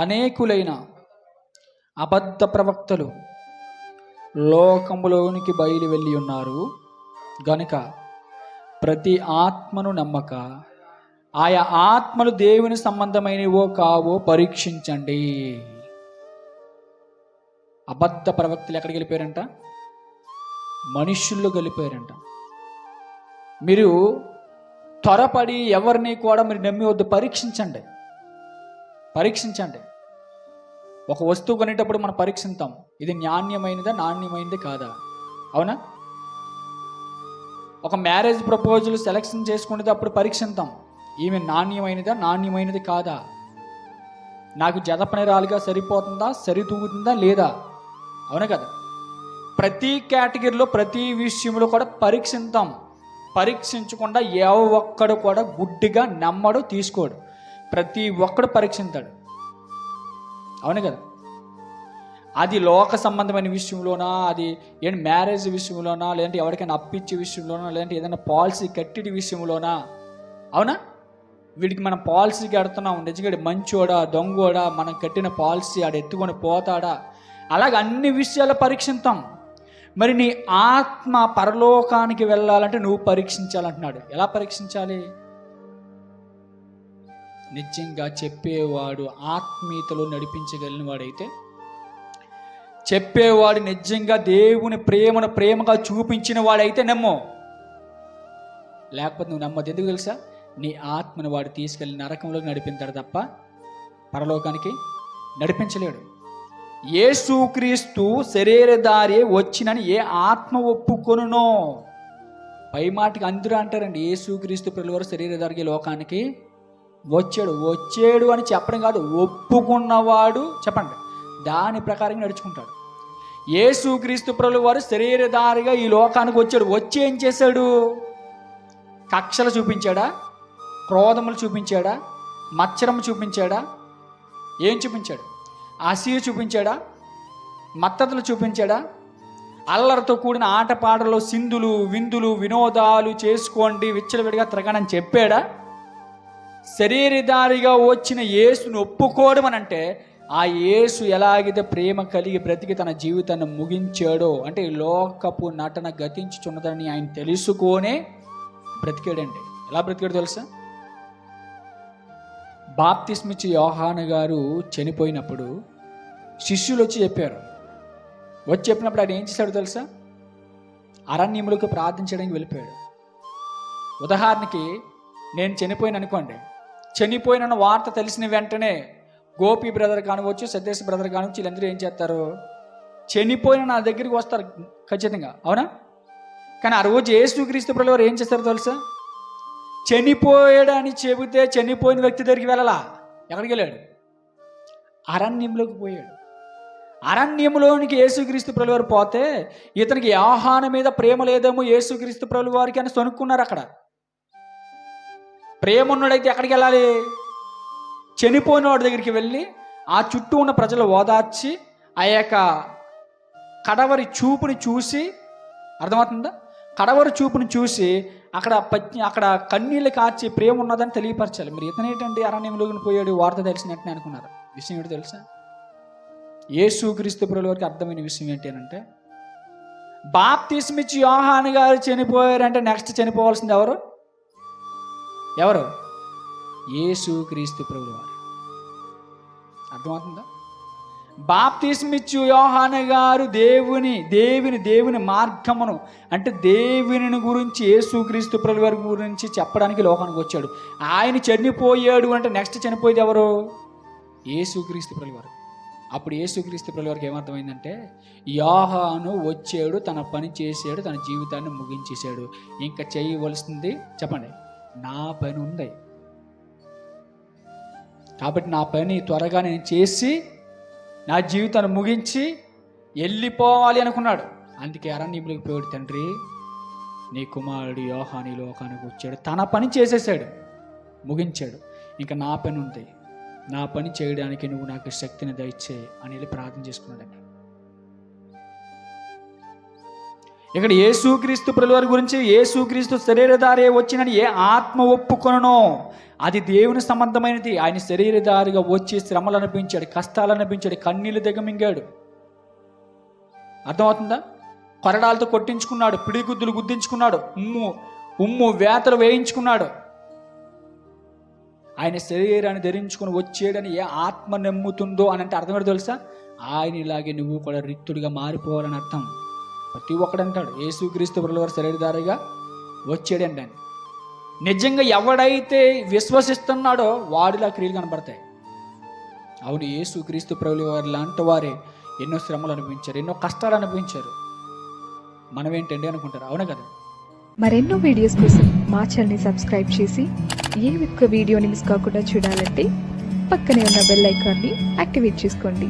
అనేకులైన అబద్ధ ప్రవక్తలు లోకములోనికి బయలు వెళ్ళి ఉన్నారు. గనుక ప్రతి ఆత్మను నమ్మక ఆయా ఆత్మలు దేవుని సంబంధమైనవో కావో పరీక్షించండి. అబద్ధ ప్రవక్తలు ఎక్కడికి వెళ్ళిపోయారంట? మనుషుల్లో వెళ్ళిపోయారంట. మీరు త్వరపడి ఎవరిని కూడా మీరు నమ్మి వద్దు పరీక్షించండి. పరీక్షించండి. ఒక వస్తువు కొనేటప్పుడు మనం పరీక్షిస్తాం ఇది నాణ్యమైనదా నాణ్యమైనది కాదా? అవునా? ఒక మ్యారేజ్ ప్రపోజల్ సెలెక్షన్ చేసుకునేటప్పుడు పరీక్షిస్తాం ఈమె నాణ్యమైనదా నాణ్యమైనది కాదా? నాకు జతపనిరాలుగా సరిపోతుందా సరితూగుతుందా లేదా? అవునా కదా? ప్రతి కేటగిరీలో ప్రతి విషయంలో కూడా పరీక్షిస్తాం పరీక్షించకుండా ఏ ఒక్కడు కూడా గుడ్డిగా నమ్మడు తీసుకోడు. ప్రతి ఒక్కడు పరీక్షిస్తాడు అవును కదా? అది లోక సంబంధమైన విషయంలోనా? అది ఏంటి మ్యారేజ్ విషయంలోనా? లేదంటే ఎవరికైనా అప్పిచ్చే విషయంలోనా? లేదంటే ఏదైనా పాలసీ కట్టిడి విషయంలోనా? అవునా? వీడికి మనం పాలసీ కడుతున్నాం. నిజంగా మంచోడా దొంగోడా మనం కట్టిన పాలసీ ఆడ ఎత్తుకొని పోతాడా? అలాగ అన్ని విషయాలు పరీక్షిస్తాం మరి నీ ఆత్మ పరలోకానికి వెళ్ళాలంటే నువ్వు పరీక్షించాలంటున్నాడు. ఎలా పరీక్షించాలి? నిజంగా చెప్పేవాడు ఆత్మీయతలో నడిపించగలిగిన వాడైతే చెప్పేవాడు నిజంగా దేవుని ప్రేమను ప్రేమగా చూపించిన వాడైతే నమ్మో. లేకపోతే నువ్వు నమ్మదు. ఎందుకు తెలుసా? నీ ఆత్మను వాడు తీసుకెళ్ళి నరకంలోకి నడిపించాడు తప్ప పరలోకానికి నడిపించలేడు. ఏసుక్రీస్తు శరీరధారి వచ్చినని ఏ ఆత్మ ఒప్పుకొనునో. పై మాటకి అందరూ అంటారండి ఏసుక్రీస్తు పిల్లవారు శరీరధారి లోకానికి వచ్చాడు. వచ్చాడు అని చెప్పడం కాదు ఒప్పుకున్నవాడు చెప్పండి. దాని ప్రకారం నడుచుకుంటాడు. యేసుక్రీస్తు ప్రభులు వారు శరీరధారిగా ఈ లోకానికి వచ్చాడు వచ్చి ఏం చేశాడు? కక్షలు చూపించాడా? క్రోధములు చూపించాడా? మచ్చరం చూపించాడా? ఏం చూపించాడు? అసూయ చూపించాడా? మత్తతులు చూపించాడా? అల్లరితో కూడిన ఆటపాటలు సింధులు విందులు వినోదాలు చేసుకోండి విచ్చలవిడిగా తిరగనని చెప్పాడా? శరీరధారిగా వచ్చిన యేసును ఒప్పుకోవడం అని అంటే ఆ యేసు ఎలాగైతే ప్రేమ కలిగి బ్రతికి తన జీవితాన్ని ముగించాడో అంటే లోకపు నటన గతించుచున్నదని ఆయన తెలుసుకొనే బ్రతికాడండి. ఎలా బ్రతికాడు తెలుసా? బాప్తిస్మిచ్చి యోహాను గారు చనిపోయినప్పుడు శిష్యులు వచ్చి చెప్పారు. వచ్చి చెప్పినప్పుడు ఆయన ఏం చేశాడు తెలుసా? అరణ్యములకు ప్రార్థించడానికి వెళ్ళిపోయాడు. ఉదాహరణకి నేను చనిపోయిన అనుకోండి. చనిపోయిన వార్త తెలిసిన వెంటనే గోపి బ్రదర్ కానివచ్చు సతీష్ బ్రదర్ కానివచ్చు వీళ్ళందరూ ఏం చేస్తారు? చనిపోయిన నా దగ్గరికి వస్తారు ఖచ్చితంగా అవునా? కానీ ఆ రోజు యేసుక్రీస్తు ప్రభులు వారు ఏం చేస్తారు తెలుసా? చనిపోయాడని చెబితే చనిపోయిన వ్యక్తి దగ్గరికి వెళ్ళాలా? ఎక్కడికి వెళ్ళాడు? అరణ్యంలోకి పోయాడు. అరణ్యంలోనికి యేసుక్రీస్తు ప్రభులు వారు పోతే ఇతనికి ఆహారం మీద ప్రేమ లేదేమో యేసుక్రీస్తు ప్రభులు వారికి అని సొనుక్కున్నారు అక్కడ. ప్రేమ ఉన్నాడైతే ఎక్కడికి వెళ్ళాలి? చనిపోయిన వాడి దగ్గరికి వెళ్ళి ఆ చుట్టూ ఉన్న ప్రజలు ఓదార్చి ఆ యొక్క కడవరి చూపుని చూసి అర్థమవుతుందా? కడవరి చూపుని చూసి అక్కడ పత్ని అక్కడ కన్నీళ్ళు కాచి ప్రేమ ఉన్నదని తెలియపరచాలి. మీరు ఇతనేటండి అరణ్యంలోకి పోయాడు వార్త తెలిసినట్టు అనుకున్నారు. విషయం ఏంటి తెలుసా? యేసు క్రీస్తు వరకు అర్థమైన విషయం ఏంటి అని అంటే బాప్తిస్మిచ్చి యోహాన్ గారు చనిపోయారంటే నెక్స్ట్ చనిపోవాల్సింది ఎవరు? ఎవరు? యేసు క్రీస్తు ప్రభుల వారు అర్థమవుతుందా? బాప్తిస్మిచ్చు యోహాన గారు దేవుని దేవుని దేవుని మార్గమును అంటే దేవుని గురించి యేసుక్రీస్తు ప్రభు వారి గురించి చెప్పడానికి లోకానికి వచ్చాడు. ఆయన చనిపోయాడు అంటే నెక్స్ట్ చనిపోయేది ఎవరు? యేసుక్రీస్తు ప్రభు వారు అప్పుడు యేసుక్రీస్తు ప్రభు వారికి ఏమర్థమైందంటే యోహాను వచ్చాడు తన పని చేశాడు తన జీవితాన్ని ముగించేశాడు. ఇంకా చేయవలసింది చెప్పండి. నా పని ఉంది. కాబట్టి నా పని త్వరగా నేను చేసి నా జీవితాన్ని ముగించి వెళ్ళిపోవాలి అనుకున్నాడు. అందుకే అరణ్యంలోకి పోయాడు తండ్రి నీ కుమారుడు యోహాని లోకానికి వచ్చాడు. తన పని చేసేసాడు ముగించాడు. ఇంకా నా పని ఉంది. నా పని చేయడానికి నువ్వు నాకు శక్తిని దయచేయి అని వెళ్ళి ప్రార్థన చేసుకున్నాడు ఇక్కడ యేసుక్రీస్తు ప్రభువారి గురించి యేసుక్రీస్తు శరీరధారే వచ్చినని ఏ ఆత్మ ఒప్పుకొనో అది దేవుని సంబంధమైనది. ఆయన శరీరధారిగా వచ్చి శ్రమలు అనిపించాడు కష్టాలు అనిపించాడు కన్నీళ్ళు దిగమింగాడు అర్థమవుతుందా? కొరడాలతో కొట్టించుకున్నాడు పిడిగుద్దులు గుద్దించుకున్నాడు ఉమ్ము ఉమ్ము వేతలు వేయించుకున్నాడు. ఆయన శరీరాన్ని ధరించుకొని వచ్చేయడని ఏ ఆత్మ నమ్ముతుందో అని అంటే అర్థం తెలుసా? ఆయన ఇలాగే నువ్వు కూడా రిక్తుడిగా మారిపోవాలని అర్థం. ప్రతి ఒక్కడు అంటాడు యేసుక్రీస్తు వారి శరీరధారిగా వచ్చాడండి అని. నిజంగా ఎవడైతే విశ్వసిస్తున్నాడో వాడిలా క్రియలు కనబడతాయి. అవును యేసు క్రీస్తు ప్రభులు వారి లాంటి వారే ఎన్నో శ్రమలు అనిపించారు ఎన్నో కష్టాలు అనిపించారు మనం ఏంటండి అనుకుంటారు? అవును కదా? మరెన్నో వీడియోస్ కోసం మా ఛానల్ని సబ్స్క్రైబ్ చేసి ఏ ఒక్క వీడియోని మిస్ కాకుండా చూడాలంటే పక్కనే ఉన్న బెల్ ఐకాన్ని యాక్టివేట్ చేసుకోండి.